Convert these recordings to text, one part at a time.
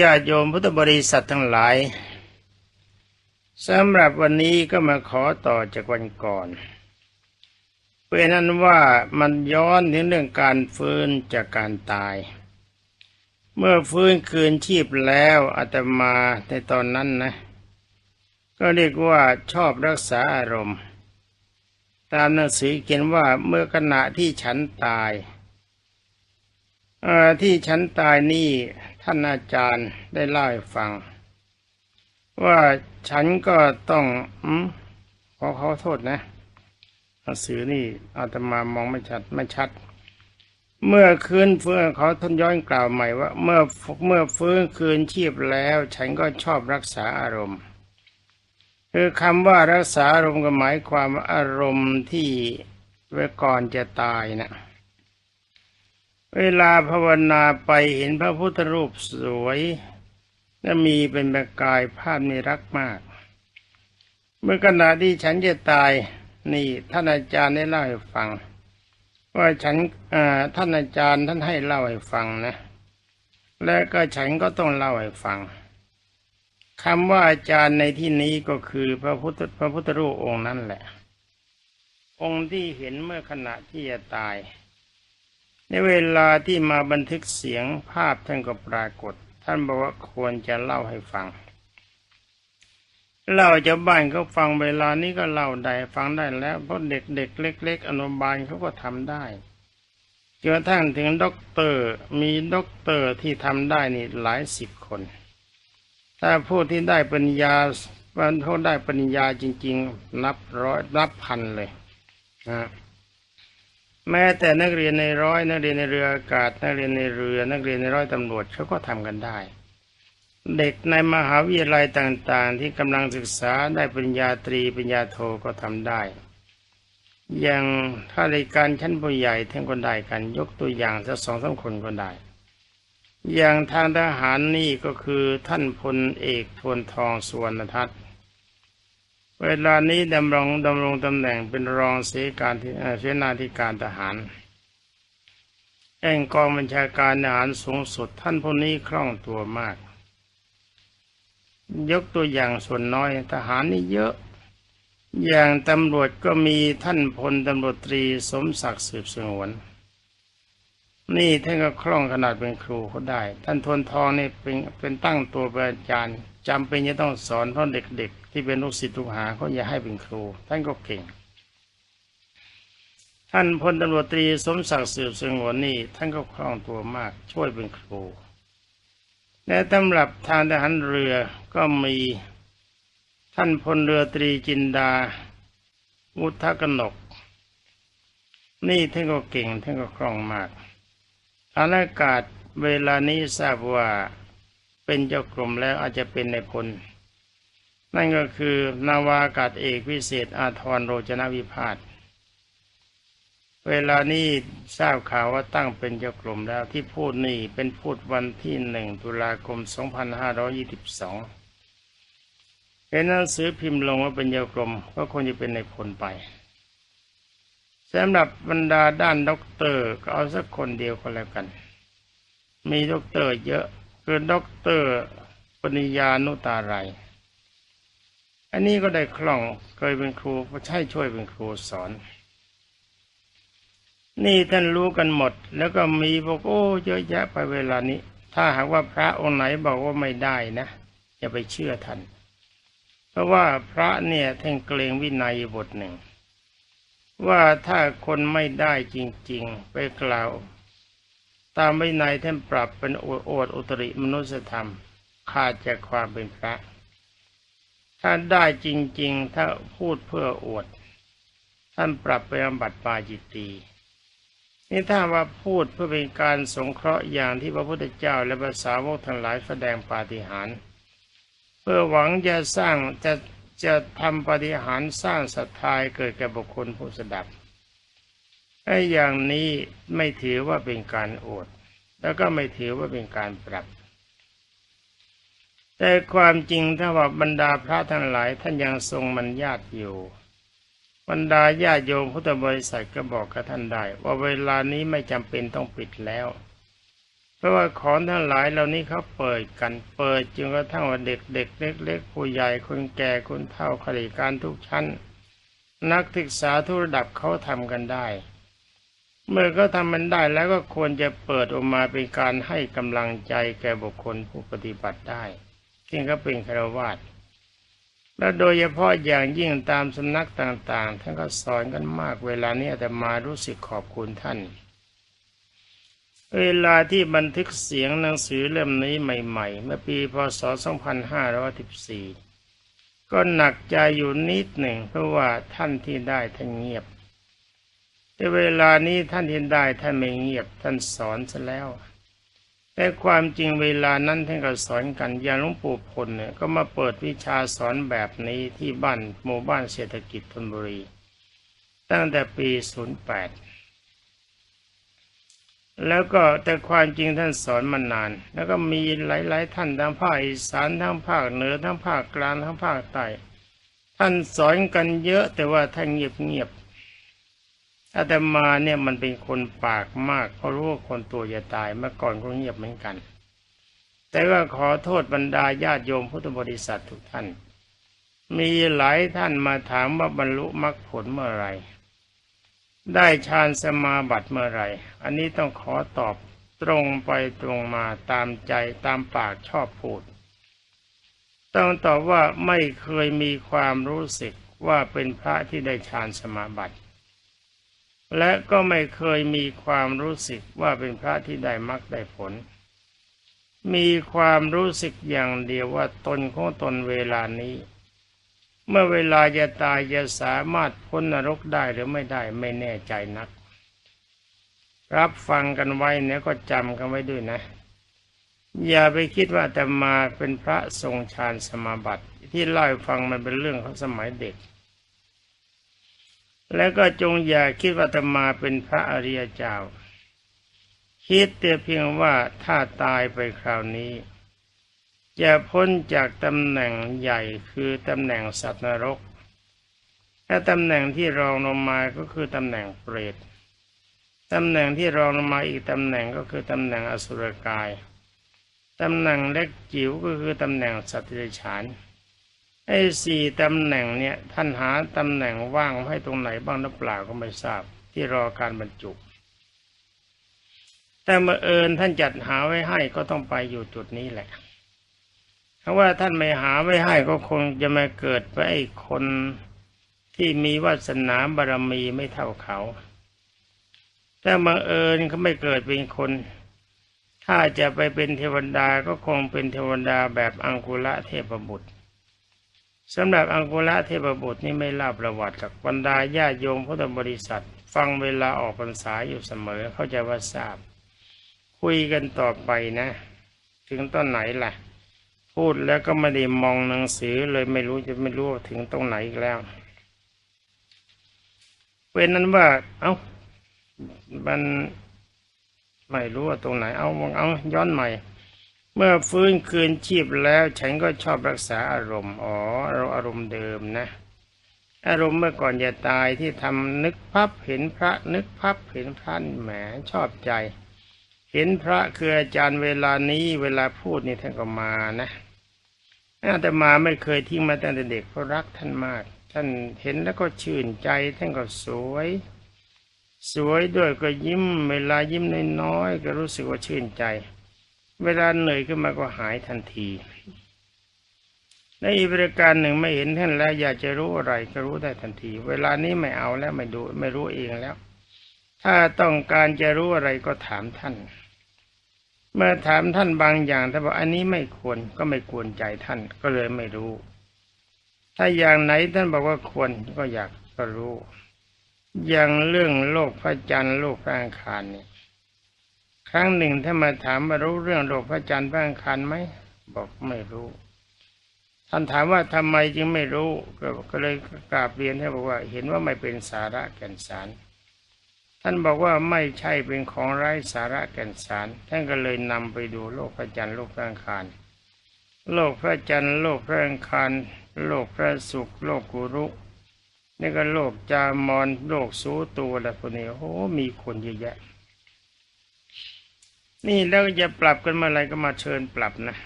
ญาติโยมพุทธบริษัททั้งหลายสำหรับวันนี้ก็มาขอต่อจากวันก่อนเป็นนั้นว่ามันย้อนถึงเรื่องการฟื้นจากการตาย เมื่อฟื้นคืนชีพแล้วอาตมาในตอนนั้นนะ ก็เรียกว่าชอบรักษาอารมณ์ ตามหนังสือเขียนว่าเมื่อขณะที่ฉันตายที่ฉันตายนี่ ท่านอาจารย์ได้เล่าให้ฟัง ว่าฉันก็ต้องอขอเขอโทษนะหนังสือนี่อาตมามองไม่ชัดไม่ชัด เมื่อคืนฟื้นเขาทนย้อนกล่าวใหม่ว่า เมื่อเมื่อฟื้นคืนชีพแล้ว ฉันก็ชอบรักษาอารมณ์คือคำว่ารักษาอารมณ์ก็หมายความอารมณ์ที่ไว้ก่อนจะตายนะ เวลาภาวนาไปเห็นพระพุทธรูปสวยและมีเป็นประกายภาพนี้รักมาก เมื่อขณะที่ฉันจะตายนี่ท่านอาจารย์ได้เล่าให้ฟัง ว่าฉันท่านอาจารย์ท่านให้เล่าให้ฟังนะ และก็ฉันก็ต้องเล่าให้ฟังคำว่าอาจารย์ในที่นี้ก็คือพระพุทธพระพุทธรูปองค์นั่นแหละ องค์ที่เห็นเมื่อขณะที่จะตาย ในเวลาที่มาบันทึกเสียงภาพท่านก็ปรากฏ ท่านบอกว่าควรจะเล่าให้ฟังเล่าจะบ้านเขาฟังเวลานี้ก็เล่าได้ฟังได้แล้วเพราะเด็กๆเล็ก ๆ อนุบาลเขาก็ทำได้จนกระทั่งถึงด็อกเตอร์มีด็อกเตอร์ที่ทำได้นี่หลายสิบคน ถ้าผู้ที่ได้ปัญญาวันเขาได้ปัญญาจริง ๆ นับร้อยนับพันเลยนะ แม้แต่นักเรียนในร้อยนักเรียนในเรืออากาศนักเรียนในเรือ นักเรียนในร้อยตำรวจเขาก็ทำกันได้ เด็กในมหาวิทยาลัยต่างๆ ที่กำลังศึกษาได้ปริญญาตรีปริญญาโทก็ทำได้อย่างถ้าในการชั้นผู้ใหญ่ท่านก็ได้กัน ยกตัวอย่างสักสองสามคนก็ได้ อย่างทางทหารนี่ก็คือท่านพลเอกทวนทองสวนทัศน์ เวลานี้ดำรงดำรงตำแหน่งเป็นรองเสการเสนาธิการทหารแองกองบัญชาการทหารสูงสุดท่านพวกนี้คล่องตัวมาก ยกตัวอย่างส่วนน้อยทหารนี่เยอะ อย่างตำรวจก็มีท่านพลตำรวจตรีสมศักดิ์สืบสงวน นี่ท่านก็คล่องขนาดเป็นครูเขาได้ ท่านทวนทองนี่เป็นเป็นตั้งตัวเป็นอาจารย์จำเป็นจะต้องสอนเพราะเด็กๆ ที่เป็นลูกศิษย์ลูกหาเขาอยากให้เป็นครู ท่านก็เก่ง ท่านพลตำรวจตรีสมศักดิ์สืบสงวนนี่ท่านก็คล่องตัวมากช่วยเป็นครู และตำรับทางทหารเรือก็มีท่านพลเรือตรีจินดาวุฒกนก นี่ท่านก็เก่งท่านก็คล่องมากทางอากาศเวลานี้ทราบว่าเป็นเจ้ากรมแล้วอาจจะเป็นในพล นั่นก็คือนาวากาศเอกพิเศษอาทรโรจนวิพาทเวลานี้ทราบข่าวว่าตั้งเป็นเจ้ากรมแล้วที่พูดนี่เป็นพูดวันที่หนึ่งตุลาคม 2522เห็นหนังสือพิมพ์ลงว่าเป็นเจ้ากรมก็ควรจะเป็นในพลไปสำหรับบรรดาด้านด็อกเตอร์ก็เอาสักคนเดียวก็แล้วกัน มีด็อกเตอร์เยอะคือด็อกเตอร์ปริญญานุตาไร อันนี้ก็ได้คล่องเคยเป็นครูใช่ช่วยเป็นครูสอน นี่ท่านรู้กันหมด แล้วก็มีบอกโอ้เยอะแยะไปเวลานี้ ถ้าหากว่าพระองค์ไหนบอกว่าไม่ได้นะอย่าไปเชื่อท่านเพราะว่าพระเนี่ยท่านเกรงวินัยบทหนึ่ง ว่าถ้าคนไม่ได้จริง ๆ ไปกล่าว ตามวินัยท่านปรับเป็นโอดอุตริมนุสธรรมขาดจากความเป็นพระ ถ้าได้จริง ๆ ถ้าพูดเพื่ออวด ท่านปรับไปอบัติปาจิตตีนี่ถ้าว่าพูดเพื่อเป็นการสงเคราะห์อย่างที่พระพุทธเจ้าและภาษาวกทั้งหลายแสดงปาฏิหาริย์เพื่อหวังจะสร้างจะจะทำปาฏิหาริย์สร้างศรัทธาเกิดแก่บุคคลผู้สดับไอ้อย่างนี้ไม่ถือว่าเป็นการอวดแล้วก็ไม่ถือว่าเป็นการปรับ แต่ความจริงถ้าว่าบรรดาพระทั้งหลายท่านยังทรงมันญาติอยู่บรรดาญาโยมพุทธบริษัทก็บอกกับท่านได้ ว่าเวลานี้ไม่จำเป็นต้องปิดแล้วเวราะว่าของทั้งหลายเหล่านี้เขาเปิดกันเปิดจนกระทั่งว่าเด็กเด็กเล็กเล็กผู้ใหญ่คนแก่คนเฒ่าข้าราชการทุกชั้น นักศึกษาทุกระดับเขาทำกันได้ เมื่อเขาทำมันได้แล้วก็ควรจะเปิดออกมาเป็นการให้กำลังใจแก่บุคคลผู้ปฏิบัติได้ ที่เขาเป็นคารวาสและโดยเฉพาะอย่างยิ่งตามสำนักต่างๆ ท่านก็สอนกันมากเวลานี้แต่มารู้สึกขอบคุณท่าน เวลาที่บันทึกเสียงหนังสือเล่มนี้ใหม่ๆ เมื่อปีพศ 2514 ก็หนักใจอยู่นิดหนึ่งเพราะว่าท่านที่ได้ท่านเงียบ แต่เวลานี้ท่านที่ได้ท่านไม่เงียบท่านสอนซะแล้ว แต่ความจริงเวลานั้นท่านก็สอนกันอย่างหลวงปู่พลเนี่ยก็มาเปิดวิชาสอนแบบนี้ที่บ้านหมู่บ้านเศรษฐกิจธนบุรี ตั้งแต่ปี 08 แล้วก็แต่ความจริงท่านสอนมานาน แล้วก็มีหลาย ๆ ท่านทั้งภาคอีสานทั้งภาคเหนือทั้งภาคกลางทั้งภาคใต้ท่านสอนกันเยอะแต่ว่าท่านเงียบ อาตมาเนี่ยมันเป็นคนปากมากเพราะรู้ว่าคนตัวจะตายเมื่อก่อนก็เงียบเหมือนกัน แต่ว่าขอโทษบรรดาญาติโยมพุทธบริษัททุกท่าน มีหลายท่านมาถามว่าบรรลุมรรคผลเมื่อไรได้ฌานสมาบัติเมื่อไรอันนี้ต้องขอตอบตรงไปตรงมาตามใจตามปากชอบพูด ต้องตอบว่าไม่เคยมีความรู้สึกว่าเป็นพระที่ได้ฌานสมาบัติ และก็ไม่เคยมีความรู้สึกว่าเป็นพระที่ได้มรรคได้ผล มีความรู้สึกอย่างเดียวว่าตนของตนเวลานี้ เมื่อเวลาจะตายจะสามารถพ้นนรกได้หรือไม่ได้ไม่แน่ใจนัก รับฟังกันไว้เนี่ยก็จำกันไว้ด้วยนะ อย่าไปคิดว่าแต่มาเป็นพระทรงฌานสมาบัติ ที่เล่าฟังมันเป็นเรื่องของสมัยเด็ก แล้วก็จงอย่าคิดว่าจะมาเป็นพระอริยเจ้า คิดแต่เพียงว่าถ้าตายไปคราวนี้ จะพ้นจากตำแหน่งใหญ่คือตำแหน่งสัตว์นรก และตำแหน่งที่รองลงมาก็คือตำแหน่งเปรตตำแหน่งที่รองลงมาอีกตำแหน่งก็คือตำแหน่งอสุรกาย ตำแหน่งเล็กจิ๋วก็คือตำแหน่งสัตว์เดรัจฉาน ไอ้สี่ตำแหน่งเนี่ยท่านหาตำแหน่งว่างให้ตรงไหนบ้างหรือเปล่าก็ไม่ทราบ ที่รอการบรรจุ แต่เมื่อเอิญท่านจัดหาไว้ให้ก็ต้องไปอยู่จุดนี้แหละเพราะว่าท่านไม่หาไว้ให้ก็คงจะมาเกิดไปไอ้คนที่มีวาสนาบารมีไม่เท่าเขาแต่เมื่อเอิญเขาไม่เกิดเป็นคน ถ้าจะไปเป็นเทวดาก็คงเป็นเทวดาแบบอังคุระเทพบุตร สำหรับอังกุละเทพบุตรนี่ไม่เล่าประวัติกับบรรดาญาโยมพุทธบริษัท ฟังเวลาออกพรรษาอยู่เสมอเข้าใจว่าทราบ คุยกันต่อไปนะ ถึงต้นไหนล่ะ พูดแล้วก็ไม่ได้มองหนังสือเลยไม่รู้จะไม่รู้ถึงตรงไหนอีกแล้วเป็นนั้นว่า เอา้ามันไม่รู้ว่าตรงไหนเอาเอาย้อนใหม่ เมื่อฟื้นคืนชีพแล้ว ฉันก็ชอบรักษาอารมณ์อ๋อเราอารมณ์เดิมนะ อารมณ์เมื่อก่อนจะตายที่ทำนึกพับเห็นพระนึกพับเห็นพระแหมชอบใจ เห็นพระคืออาจารย์เวลานี้เวลาพูดนี่ท่านก็มานะแต่มาไม่เคยทิ้งมาตั้งแต่เด็กเพราะรักท่านมาก ท่านเห็นแล้วก็ชื่นใจท่านก็สวย สวยด้วยก็ยิ้ม เวลายิ้มน้อยๆก็รู้สึกว่าชื่นใจ เวลาเหนื่อยขึ้นมาก็หายทันทีในอีกบริการหนึ่งไม่เห็นท่านแล้ว อยากจะรู้อะไรก็รู้ได้ทันที เวลานี้ไม่เอาแล้วไม่ดูไม่รู้เองแล้ว ถ้าต้องการจะรู้อะไรก็ถามท่าน เมื่อถามท่านบางอย่างถ้าบอกอันนี้ไม่ควรก็ไม่ควรใจท่านก็เลยไม่รู้ ถ้าอย่างไหนท่านบอกว่าควรก็อยากก็รู้ อย่างเรื่องโลกพระจันทร์โลกพระอังคารเนี่ย รั้งหนึ่งถ้านมาถามมารู้เรื่องโลกพระจันทร์พระอังคารไหมบอกไม่รู้ ท่านถามว่าทำไมจึงไม่รู้ก็เลยกราบเรียนให้บอกว่า เห็นว่าไม่เป็นสาระแก่นสาร ท่านบอกว่าไม่ใช่เป็นของไร้สาระแก่นสาร ท่านก็เลยนำไปดูโลกพระจันทร์โลกพระอังคารโลกพระจันทร์โลกพระอังคารโลกพระศุกร์โลกกุรุนี่ก็โลกจามอนโลกสูตัวอะไรพวกนี้โอ้มีคนเยอะแยะ นี่แล้วจะปรับกันเมื่อไรก็มาเชิญปรับนะ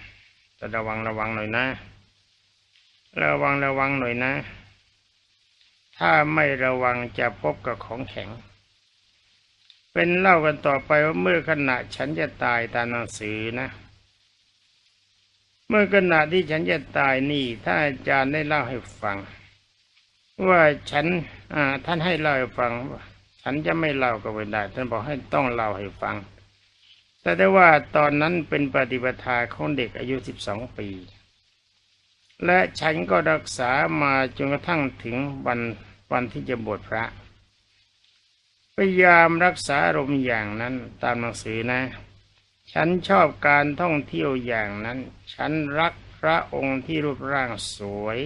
แต่ระวังระวังหน่อยนะ ระวังระวังหน่อยนะ ถ้าไม่ระวังจะพบกับของแข็ง เป็นเล่ากันต่อไปว่าเมื่อขณะฉันจะตายตามหนังสือนะ เมื่อขณะที่ฉันจะตายนี่ ถ้าอาจารย์ได้เล่าให้ฟัง ว่าฉันท่านให้เล่าให้ฟัง ฉันจะไม่เล่าก็ไม่ได้ ท่านบอกให้ต้องเล่าให้ฟัง แต่ได้ว่าตอนนั้นเป็นปฏิปทาของเด็กอายุสิบสองปี และฉันก็รักษามาจนกระทั่งถึงวันวันที่จะบวชพระ พยายามรักษาอารมณ์อย่างนั้นตามหนังสือนะ ฉันชอบการท่องเที่ยวอย่างนั้น ฉันรักพระองค์ที่รูปร่างสวย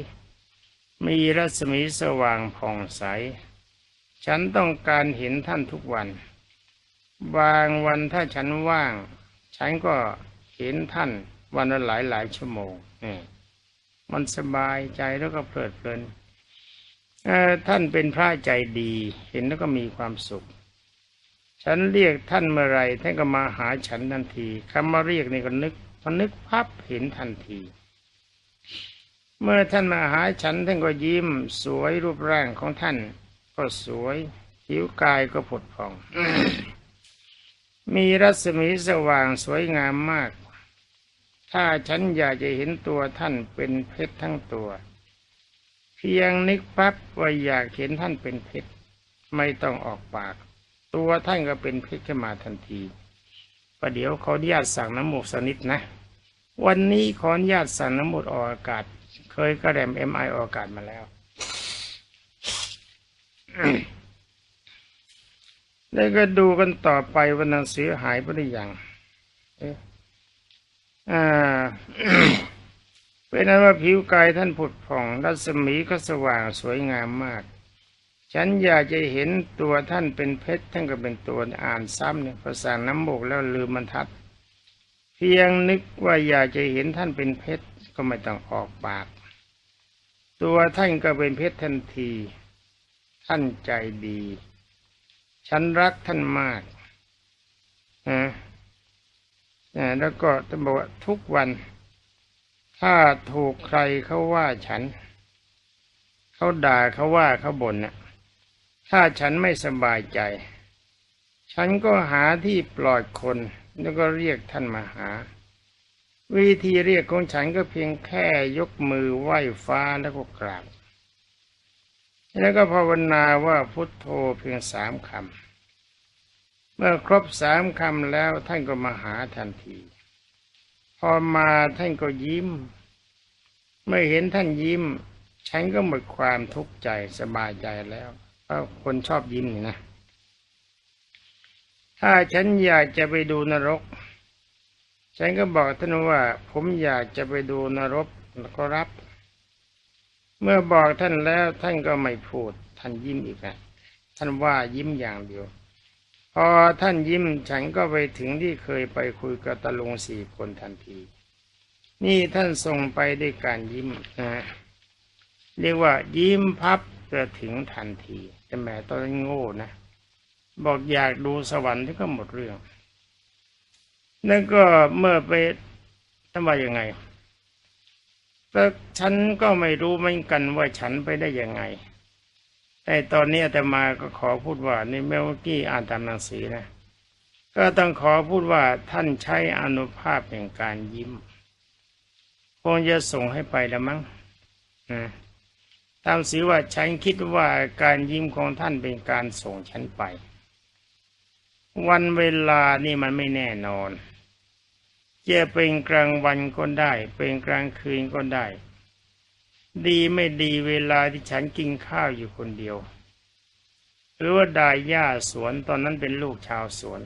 มีรัศมีสว่างผ่องใส ฉันต้องการเห็นท่านทุกวัน บางวันถ้าฉันว่าง ฉันก็เห็นท่านวันละหลายหลายชั่วโมงนี่มันสบายใจแล้วก็เพลิดเพลินท่านเป็นพระใจดี เห็นแล้วก็มีความสุข ฉันเรียกท่านเมื่อไรท่านก็มาหาฉันทันทีคำมาเรียกนี่ก็นึกพอนึกพับเห็นทันที เมื่อท่านมาหาฉันท่านก็ยิ้ม สวยรูปร่างของท่าน ก็สวยผิวกายก็ผดผ่อง มีรัศมีสว่างสวยงามมาก ถ้าฉันอยากจะเห็นตัวท่านเป็นเพชรทั้งตัว เพียงนึกปั๊บว่าอยากเห็นท่านเป็นเพชรไม่ต้องออกปาก ตัวท่านก็เป็นเพชรขึ้นมาทันทีประเดี๋ยวขออนุญาตสั่งน้ำหมูกสนิดนะ วันนี้ขออนุญาตสั่งน้ำหมูกออกอากาศ เคยกระแรมเอ็มไอออกอากาศมาแล้ว แล้วก็ดูกันต่อไปว่าหนังสือหายไปหรือยังเอ๊ะอ่าเป็นนั้นว่าผิวกายท่านผุดผ่องรัศมีก็สว่างสวยงามมาก ฉันอยากจะเห็นตัวท่านเป็นเพชรท่านก็เป็นตัวอ่านซ้ำเนี่ยภาษาน้ำมูกแล้วลืมบรรทัด เพียงนึกว่าอยากจะเห็นท่านเป็นเพชรก็ไม่ต้องออกปาก ตัวท่านก็เป็นเพชรทันที ท่านใจดี ฉันรักท่านมากนะนะแล้วก็จะบอกว่าทุกวัน ถ้าถูกใครเขาว่าฉัน เขาด่าเขาว่าเขาบ่นน่ะถ้าฉันไม่สบายใจ ฉันก็หาที่ปลอดคน แล้วก็เรียกท่านมาหา วิธีเรียกของฉันก็เพียงแค่ยกมือไหว้ฟ้าแล้วก็กราบ แล้วก็ภาวนาว่าพุทโธเพียงสามคำ เมื่อครบสามคำแล้วท่านก็มาหาทันที พอมาท่านก็ยิ้ม เมื่อเห็นท่านยิ้ม ฉันก็หมดความทุกข์ใจสบายใจแล้วเพราะคนชอบยิ้มนี่นะ ถ้าฉันอยากจะไปดูนรก ฉันก็บอกท่านว่า ผมอยากจะไปดูนรกก็รับ เมื่อบอกท่านแล้วท่านก็ไม่พูด ท่านยิ้มอีกนะท่านว่ายิ้มอย่างเดียว พอท่านยิ้มฉันก็ไปถึงที่เคยไปคุยกับตาลุงสี่คนทันที นี่ท่านส่งไปด้วยการยิ้มนะเรียกว่า ยิ้มพับจะถึงทันที แต่แหมตอนนั้นโง่นะบอกอยากดูสวรรค์ที่ก็หมดเรื่อง นั่นก็เมื่อไปทำว่ายังไง แต่ฉันก็ไม่รู้เหมือนกันว่าฉันไปได้ยังไง แต่ตอนนี้อาตมาก็ขอพูดว่านี่เมื่อกี้อ่านตามหนังสือนะ ก็ต้องขอพูดว่าท่านใช้อนุภาพแห่งการยิ้มคงจะส่งให้ไปแล้วมั้งตามสีว่าฉันคิดว่าการยิ้มของท่านเป็นการส่งฉันไป วันเวลานี่มันไม่แน่นอน จะเป็นกลางวันก็ได้ เป็นกลางคืนก็ได้ ดีไม่ดีเวลาที่ฉันกินข้าวอยู่คนเดียว หรือว่าดายหญ้าสวนตอนนั้นเป็นลูกชาวสวน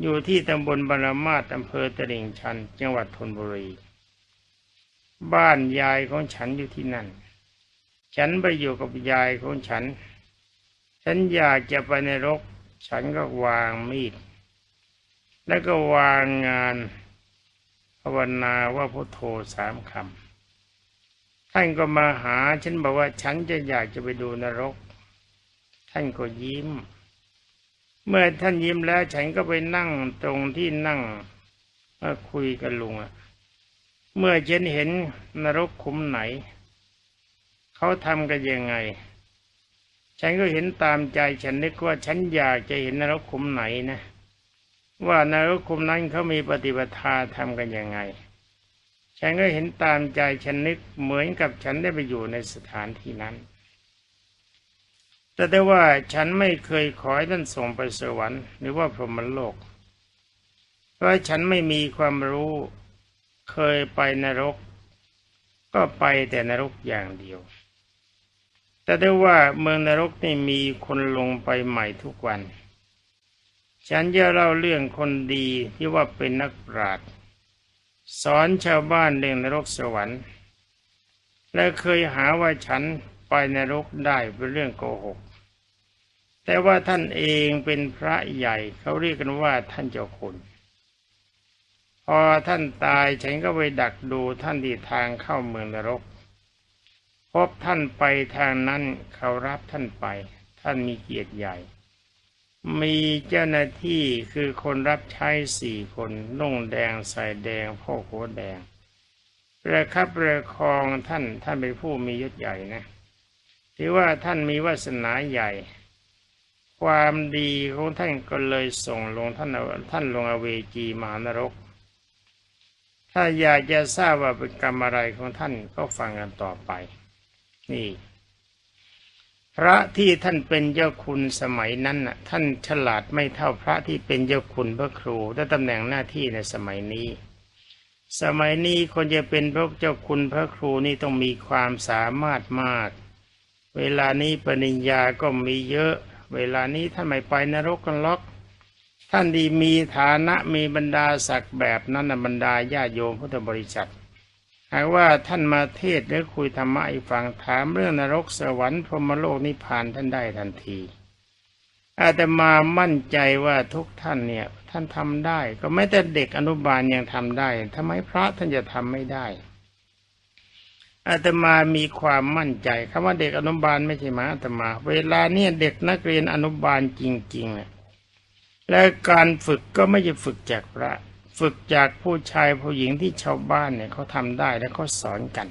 อยู่ที่ตำบลบรรมาศอำเภอตลิ่งชัน จังหวัดธนบุรี บ้านยายของฉันอยู่ที่นั่น ฉันไปอยู่กับยายของฉัน ฉันอยากจะไปในรก ฉันก็วางมีด แล้วก็วางงานภาวนาว่าพุทโธสามคำท่านก็มาหาฉันบอกว่าฉันจะอยากจะไปดูนรก ท่านก็ยิ้ม เมื่อท่านยิ้มแล้วฉันก็ไปนั่งตรงที่นั่งมาคุยกับลุงอะเมื่อฉันเห็นนรกขุมไหน เขาทำกันยังไง ฉันก็เห็นตามใจฉันนึกว่าฉันอยากจะเห็นนรกขุมไหนนะ ว่านรกขุมนั้นเขามีปฏิปทาทำกันยังไง ฉันก็เห็นตามใจฉันนึกเหมือนกับฉันได้ไปอยู่ในสถานที่นั้น แต่ได้ว่าฉันไม่เคยขอให้ท่านส่งไปสวรรค์หรือว่าพรหมโลก เพราะฉันไม่มีความรู้ เคยไปนรก ก็ไปแต่นรกอย่างเดียว แต่ได้ว่าเมืองนรกนี่มีคนลงไปใหม่ทุกวัน ฉันจะเล่าเรื่องคนดีที่ว่าเป็นนักปราชญ์สอนชาวบ้านเรื่องนรกสวรรค์ และเคยหาว่าฉันไปนรกได้เป็นเรื่องโกหก แต่ว่าท่านเองเป็นพระใหญ่เขาเรียกกันว่าท่านเจ้าคุณ พอท่านตายฉันก็ไปดักดูท่านที่ทางเข้าเมืองนรก พบท่านไปทางนั้นเขารับท่านไป ท่านมีเกียรติใหญ่ มีเจ้าหน้าที่คือคนรับใช้สี่คนนุ่งแดงใส่แดงพ่อโคแดงประคับประคองท่านท่านเป็นผู้มียศใหญ่นะถือว่าท่านมีวาสนาใหญ่ ความดีของท่านก็เลยส่งลงท่านท่านลงอเวจีมหานรก ถ้าอยากจะทราบว่าเป็นกรรมอะไรของท่านก็ฟังกันต่อไป นี่ พระที่ท่านเป็นเจ้าคุณสมัยนั้นน่ะ ท่านฉลาดไม่เท่าพระที่เป็นเจ้าคุณพระครูและตำแหน่งหน้าที่ในสมัยนี้ สมัยนี้คนจะเป็นพระเจ้าคุณพระครูนี่ต้องมีความสามารถมาก เวลานี้ปริญญาก็มีเยอะ เวลานี้ท่านไม่ไปนรกกันล็อก ท่านดีมีฐานะมีบรรดาศักดิ์แบบนั้นนะบรรดาญาโยมพุทธบริษัท หากว่าท่านมาเทศหรือคุยธรรมะให้ฟังถามเรื่องนรกสวรรค์พรหมโลกนิพพานท่านได้ทันที อาตมามั่นใจว่าทุกท่านเนี่ย ท่านทำได้ ก็ไม่แต่เด็กอนุบาลยังทำได้ทำไมพระท่านจะทำไม่ได้ อาตมามีความมั่นใจคำว่าเด็กอนุบาลไม่ใช่หมาอาตมา เวลาเนี่ยเด็กนักเรียนอนุบาลจริงๆเนี่ยและการฝึกก็ไม่ใช่ฝึกจากพระ ฝึกจากผู้ชายผู้หญิงที่ชาวบ้านเนี่ยเขาทำได้และเขาสอนกัน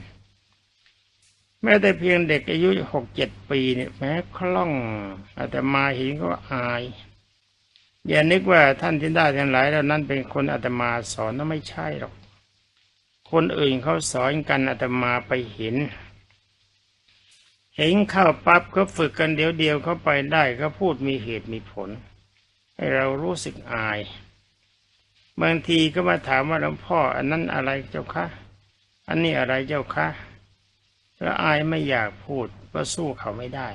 แม้แต่เพียงเด็กอายุหกเจ็ดปีเนี่ยแม้คล่องอาตมาเห็นก็อาย อย่านึกว่าท่านที่ได้ทั้งหลายเหล่านั้นเป็นคนอาตมาสอนนั่นไม่ใช่หรอก คนอื่นเขาสอนกันอาตมาไปเห็นเห็นเข้าปั๊บเขาฝึกกันเดียวเดียวเขาไปได้เขาพูดมีเหตุมีผล ให้เรารู้สึกอาย บางทีก็มาถามว่าหลวงพ่อ อันนั้นอะไรเจ้าคะอันนี้อะไรเจ้าคะแล้วอายไม่อยากพูดเพราะสู้เขาไม่ได้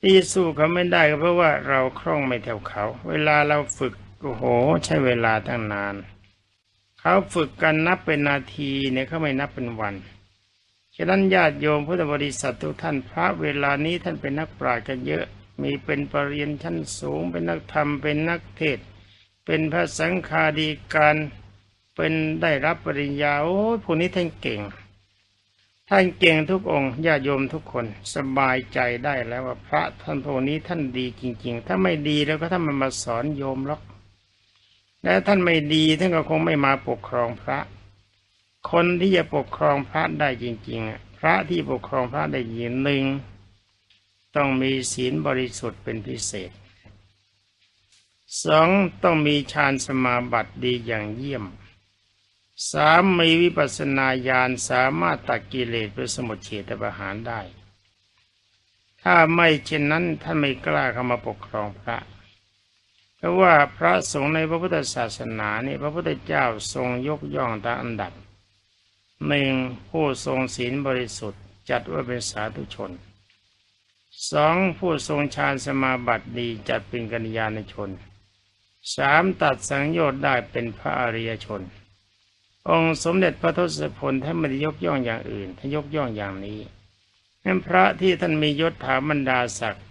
ที่สู้เขาไม่ได้ก็เพราะว่าเราคล่องไม่เท่าเขา เวลาเราฝึกโอ้โห ใช้เวลาตั้งนาน เขาฝึกกันนับเป็นนาทีเนี่ยเขาไม่นับเป็นวันฉะนั้นญาติโยมพุทธบริษัททุกท่านพระเวลานี้ท่านเป็นนักปราชญ์กันเยอะ มีเป็นปรริญญาชั้นสูง เป็นนักธรรมเป็นนักเทศ เป็นพระสังฆาธิการเป็นได้รับปริญญาโอ้ผู้นี้ท่านเก่ง ท่านเก่งทุกองค์ญาโยมทุกคนสบายใจได้แล้วว่าพระท่านผู้นี้ท่านดีจริง ๆ ถ้าไม่ดีแล้วก็ท่านมามาสอนโยมหรอกและท่านไม่ดีท่านก็คงไม่มาปกครองพระ คนที่จะปกครองพระได้จริงๆพระที่ปกครองพระได้ยินหนึ่งต้องมีศีลบริสุทธิ์เป็นพิเศษ สองต้องมีฌานสมาบัติดีอย่างเยี่ยมสามมีวิปัสสนาญาณสามารถตักกิเลสเป็นสมุทเฉตประหารได้ ถ้าไม่เช่นนั้นท่านไม่กล้าเข้ามาปกครองพระ เพราะว่าพระสงฆ์ในพระพุทธศาสนานี่พระพุทธเจ้าทรงยกย่องตามอันดับหนึ่งผู้ทรงศีลบริสุทธิ์ จัดว่าเป็นสาธุชนสองผู้ทรงฌานสมาบัติดีจัดเป็นกัญญาณชน สามตัดสังโยชน์ได้เป็นพระอริยชน องค์สมเด็จพระทศพลท่านไม่ได้ยกย่องอย่างอื่นท่านยกย่องอย่างนี้นั่นพระที่ท่านมียศถาบรรดาศักดิ์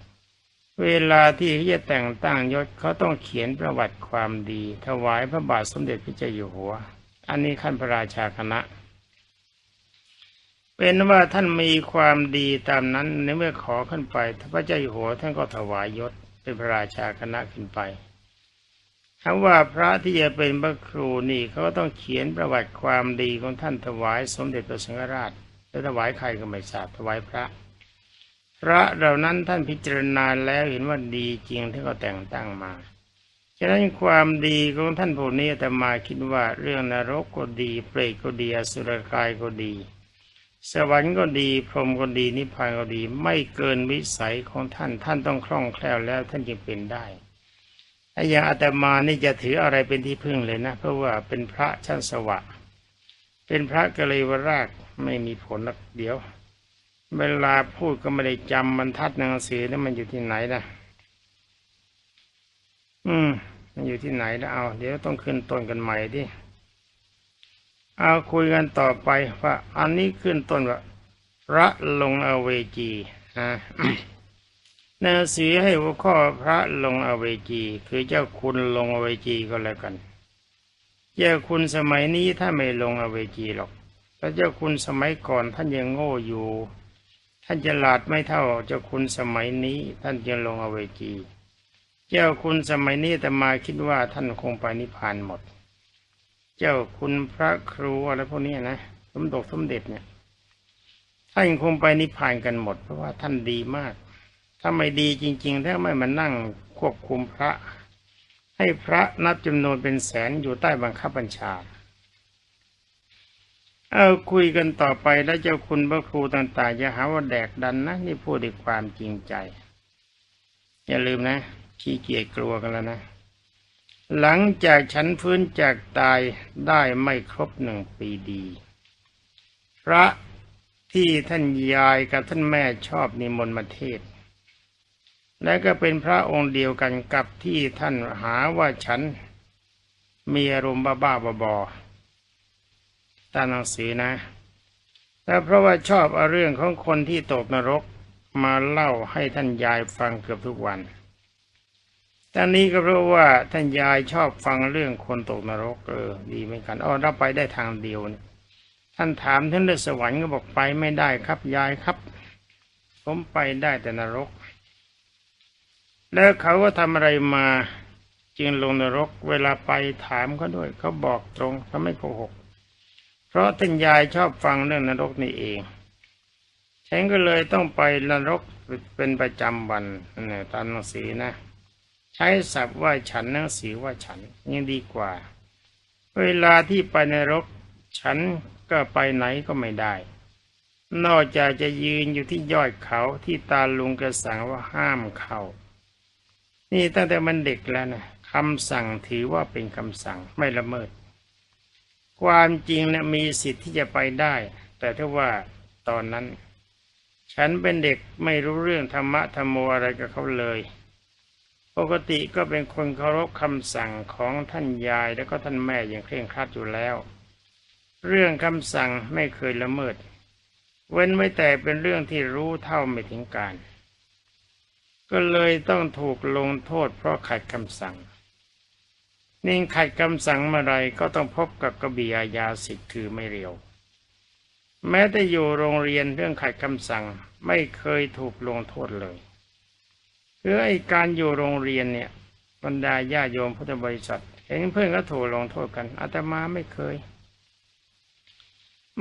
เวลาที่เขาจะแต่งตั้งยศเขาต้องเขียนประวัติความดี ถวายพระบาทสมเด็จพระเจ้าอยู่หัว อันนี้ขั้นพระราชาคณะ เป็นว่าท่านมีความดีตามนั้นในเมื่อขอขึ้นไปพระเจ้าอยู่หัวท่านก็ถวายยศเป็นพระราชาคณะขึ้นไป คำว่าพระที่จะเป็นพระครูนี่เขาก็ต้องเขียนประวัติความดีของท่านถวายสมเด็จพระสังฆราชและถวายใครก็ไม่ทราบถวายพระ พระเหล่านั้นท่านพิจารณาแล้วเห็นว่าดีจริงที่เขาแต่งตั้งมาฉะนั้นความดีของท่านผู้นี้แต่มาคิดว่าเรื่องนรกก็ดีเปรตก็ดีอสุรกายก็ดี สวรรค์ก็ดีพรหมก็ดีนิพพานก็ดี ไม่เกินวิสัยของท่านท่านต้องคล่องแคล่วแล้วท่านจึงเป็นได้ ไอ้ย่างอาตมานี่จะถืออะไรเป็นที่พึ่งเลยนะ เพราะว่าเป็นพระชั้นสวะ เป็นพระกะเลวราชไม่มีผลหรอกเดี๋ยว เวลาพูดก็ไม่ได้จำบรรทัดหนังสือนั่นมันอยู่ที่ไหนนะอืม มันอยู่ที่ไหนแล้วเอา เดี๋ยวต้องขึ้นต้นกันใหม่ดิเอาคุยกันต่อไปว่า อันนี้ขึ้นต้นว่าพระลงอเวจีอ่า นังสือให้หัวข้อพระลงอเวจี คือเจ้าคุณลงอเวจีก็แล้วกัน เจ้าคุณสมัยนี้ถ้าไม่ลงอเวจีหรอกแต่เจ้าคุณสมัยก่อนท่านยังโง่อยู่ ท่านจะหลาดไม่เท่าเจ้าคุณสมัยนี้ ท่านจึงลงอเวจี เจ้าคุณสมัยนี้แต่มาคิดว่าท่านคงไปนิพพานหมด เจ้าคุณพระครูอะไรพวกนี้นะสมดกสมเด็จเนี่ยท่านคงไปนิพพานกันหมด เพราะว่าท่านดีมาก ถ้าไม่ดีจริง ๆ ถ้าไม่มานั่งควบคุมพระ ให้พระนับจำนวนเป็นแสนอยู่ใต้บังคับบัญชา เอาคุยกันต่อไปแล้วเจ้าคุณพระครูต่างๆจะหาว่าแดกดันนะนี่พูดด้วยความจริงใจ อย่าลืมนะขี้เกียจกลัวกันแล้วนะ หลังจากฉันฟื้นจากตายได้ไม่ครบหนึ่งปีดี พระที่ท่านยายกับท่านแม่ชอบนิมนต์มาเทศ และก็เป็นพระองค์เดียวกันกับที่ท่านหาว่าฉัน มีอารมณ์บ้าๆบอๆตามหนังสือนะ แต่เพราะว่าชอบเอาเรื่องของคนที่ตกนรกมาเล่าให้ท่านยายฟังเกือบทุกวันตอนนี้ก็เพราะว่าท่านยายชอบฟังเรื่องคนตกนรกเออดีเหมือนกันอ๋อเราไปได้ทางเดียวเนี่ยท่านถามท่านเรื่องสวรรค์ก็บอกไปไม่ได้ครับยายครับ ผมไปได้แต่นรก แล้วเขาก็ทำอะไรมาจึงลงนรก เวลาไปถามเขาด้วย เขาบอกตรงเขาไม่โกหก เพราะท่านยายชอบฟังเรื่องนรกนี่เองฉันก็เลยต้องไปนรกเป็นประจำวันนี่ตามหนังสือนะ ใช้ศัพท์ว่าฉันหนังสือว่าฉันยังดีกว่า เวลาที่ไปนรก ฉันก็ไปไหนก็ไม่ได้ นอกจากจะยืนอยู่ที่ยอดเขาที่ตาลุงกระสังว่าห้ามเข้า นี่ตั้งแต่มันเด็กแล้วนะคำสั่งถือว่าเป็นคำสั่งไม่ละเมิด ความจริงนะมีสิทธิ์ที่จะไปได้ แต่ถ้าว่าตอนนั้น ฉันเป็นเด็กไม่รู้เรื่องธรรมะธรรมโมอะไรกับเขาเลย ปกติก็เป็นคนเคารพคำสั่งของท่านยายแล้วก็ท่านแม่อย่างเคร่งครัดอยู่แล้ว เรื่องคำสั่งไม่เคยละเมิด เว้นไว้แต่เป็นเรื่องที่รู้เท่าไม่ถึงการ ก็เลยต้องถูกลงโทษเพราะขัดคำสั่ง นิ่งขัดคำสั่งเมื่อไรก็ต้องพบกับกระบี่อาญาสิทธิ์คือไม่เร็ว แม้แต่อยู่โรงเรียนเรื่องขัดคำสั่งไม่เคยถูกลงโทษเลยคือไอการอยู่โรงเรียนเนี่ยบรรดาญาโยมพุทธบริษัทเห็นเพื่อนก็ถูกลงโทษกันอาตมาไม่เคย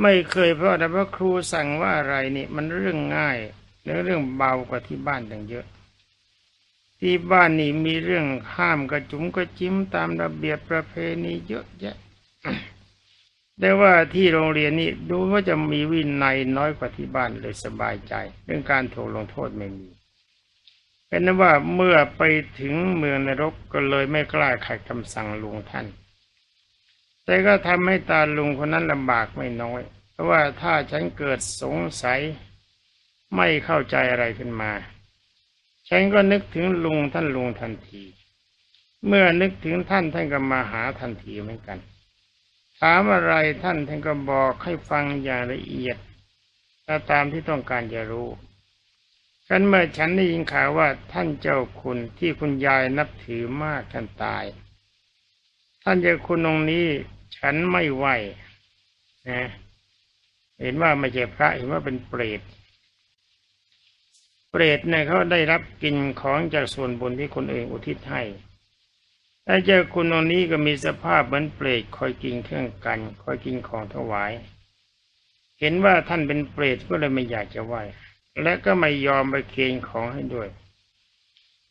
ไม่เคยเพราะแต่ว่าครูสั่งว่าอะไรนี่มันเรื่องง่ายและเรื่องเบากว่าที่บ้านต่างเยอะ ที่บ้านนี่มีเรื่องห้ามกระจุมกระจิ้มตามระเบียบประเพณีเยอะแยะ แต่ว่าที่โรงเรียนนี่ดูว่าจะมีวินัยน้อยกว่าที่บ้านเลยสบายใจ เรื่องการถูกลงโทษไม่มีเป็นนั้นว่าเมื่อไปถึงเมืองนรกก็เลยไม่กล้าขัดคำสั่งลุงท่าน แต่ก็ทำให้ตาลุงคนนั้นลำบากไม่น้อย เพราะว่าถ้าฉันเกิดสงสัยไม่เข้าใจอะไรขึ้นมา ฉันก็นึกถึงลุงท่านลุงทันที เมื่อนึกถึงท่านท่านก็มาหาทันทีเหมือนกัน ถามอะไรท่านท่านก็บอกให้ฟังอย่างละเอียดตามที่ต้องการจะรู้ฉันเมื่อฉันได้ยินข่าวว่าท่านเจ้าคุณที่คุณยายนับถือมากท่านตาย ท่านเจ้าคุณองค์นี้ฉันไม่ไหวนะ เห็นว่าไม่ใช่พระเห็นว่าเป็นเปรต เปรตเนี่ยเขาได้รับกินของจากส่วนบุญที่คนอื่นอุทิศให้ถ้าเจ้าคุณองนี้ก็มีสภาพเหมือนเปรตคอยกินเครื่องกัน คอยกินของถวาย เห็นว่าท่านเป็นเปรตก็เลยไม่อยากจะไหวและก็ไม่ยอมไปเกณฑ์ของให้ด้วย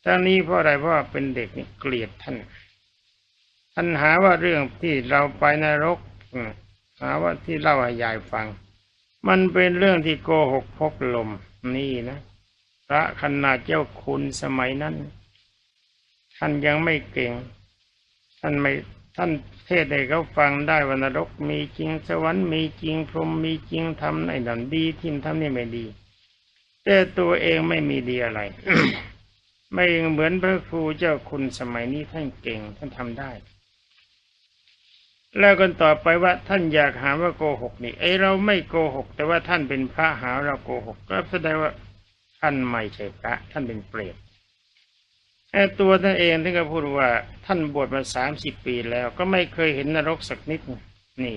ทั้งนี้เพราะอะไรเพราะว่าเป็นเด็กนี่เกลียดท่านท่านหาว่าเรื่องที่เราไปนรกหาว่าที่เล่าให้ยายฟัง มันเป็นเรื่องที่โกหกพกลมนี่นะ พระขนาดเจ้าคุณสมัยนั้น ท่านยังไม่เก่ง ท่านไม่ท่านเทศให้เขาฟังได้ว่านรกมีจริงสวรรค์มีจริงพรหมมีจริงทำไอ้นั่นดีทิมทำนี่ไม่ดี แต่ตัวเองไม่มีดีอะไร ไม่เหมือนพระครูเจ้าคุณสมัยนี้ท่านเก่งท่านทำได้ แล้วกันต่อไปว่าท่านอยากหาว่าโกหกนี่ไอเราไม่โกหก แต่ว่าท่านเป็นพระหาเราโกหก ก็แสดงว่า ท่านไม่ใช่พระ ท่านเป็นเปรตไอตัวท่านเองท่านก็พูดว่า ท่านบวชมาสามสิบปีแล้ว ก็ไม่เคยเห็นนรกสักนิด นี่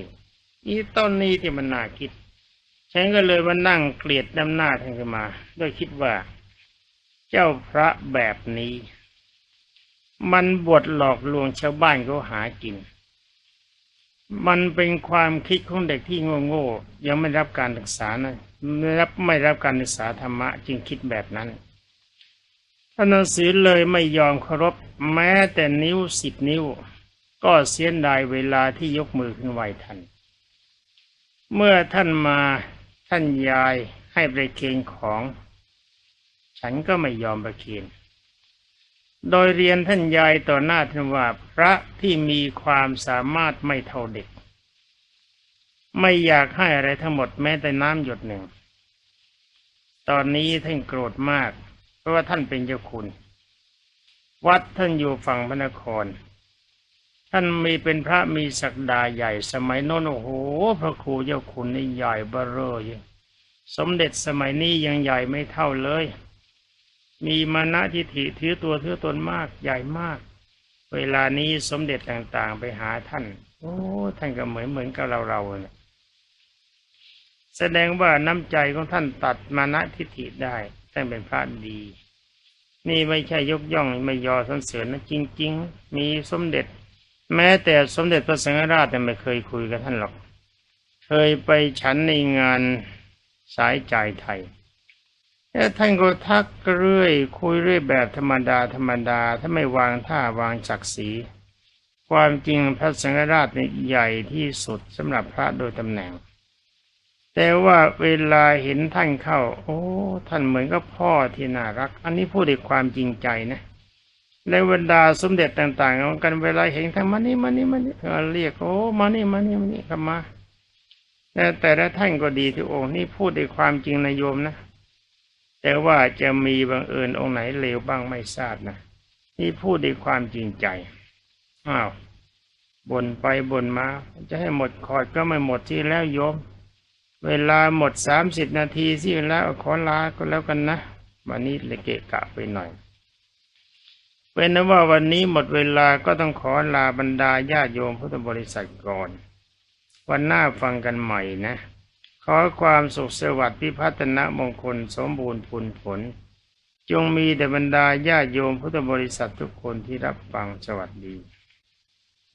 อีต้นนี้ที่มันน่าคิด ฉันก็เลยมานั่งเกลียดน้ำหน้าท่านขึ้นมาด้วยคิดว่า เจ้าพระแบบนี้ มันบวชหลอกลวงชาวบ้านเขาหากิน มันเป็นความคิดของเด็กที่โง่ๆยังไม่รับการศึกษานะไม่รับไม่รับการศึกษาธรรมะจึงคิดแบบนั้นท่านหนังสือเลยไม่ยอมเคารพแม้แต่นิ้วสิบนิ้ว ก็เสียดายเวลาที่ยกมือขึ้นไหวทันเมื่อท่านมาท่านยายให้ไปเคนของ ฉันก็ไม่ยอมประเคน โดยเรียนท่านยายต่อหน้าท่านว่าพระที่มีความสามารถไม่เท่าเด็ก ไม่อยากให้อะไรทั้งหมดแม้แต่น้ำหยดหนึ่ง ตอนนี้ท่านโกรธมาก เพราะว่าท่านเป็นเจ้าคุณ วัดท่านอยู่ฝั่งพระนคร ท่านมีเป็นพระมีศักดาใหญ่สมัยโน้นโอ้โห พระครูเจ้าคุณนี่ใหญ่เบ้อเร่อยสมเด็จสมัยนี้ยังใหญ่ไม่เท่าเลย มีมานะทิฐิถือตัวถือตนมากใหญ่มาก เวลานี้สมเด็จต่างๆ ไปหาท่าน โอ้ท่านก็เหมือนเหมือนกับเราเราเนี่ยแสดงว่าน้ำใจของท่านตัดมานะทิฐิได้ท่านเป็นพระดี นี่ไม่ใช่ยกย่องไม่ยอสรรเสริญนะจริง ๆ มีสมเด็จ แม้แต่สมเด็จพระสังฆราชเนี่ไม่เคยคุยกับท่านหรอก เคยไปฉันในงานสายใจายไทย แล้วท่านก็ทักเรื่อย คุยเรื่อยแบบธรรมดาธรรมดาถ้าไม่วางท่าวางศักดิ์ศรีความจริงพระสังฆราชใหญ่ที่สุดสำหรับพระโดยตำแหน่ง แต่ว่าเวลาเห็นท่านเข้า โอ้ ท่านเหมือนกับพ่อที่น่ารัก อันนี้พูดด้วยความจริงใจนะในบรรดาสมเด็จต่างๆของกันเวลาเห็นท่านมานี่มานี่มานี่เรียกโอ้มานี่มานี่มานี่เข้ามาแต่แต่ละท่านก็ดีที่องค์นี่พูดด้วยความจริงนะโยมนะ แต่ว่าจะมีบังเอิญองค์ไหนเลวบ้างไม่ทราบนะนี่พูดด้วยความจริงใจอ้าวบ่นไปบ่นมา จะให้หมดคอดก็ไม่หมดที่แล้วโยม เวลาหมดสามสิบนาทีที่แล้วขอลาก็แล้วกันนะวันนี้เลเกะกะไปหน่อยเป็นนว่าวันนี้หมดเวลาก็ต้องขอลาบรรดาญาติโยมพุทธบริษัทก่อน วันหน้าฟังกันใหม่นะ ขอความสุขสวัสดิ์พิพัฒนมงคลสมบูรณ์ผลผล จงมีแด่บรรดาญาโยมพุทธบริษัททุกคนที่รับฟังสวัสดี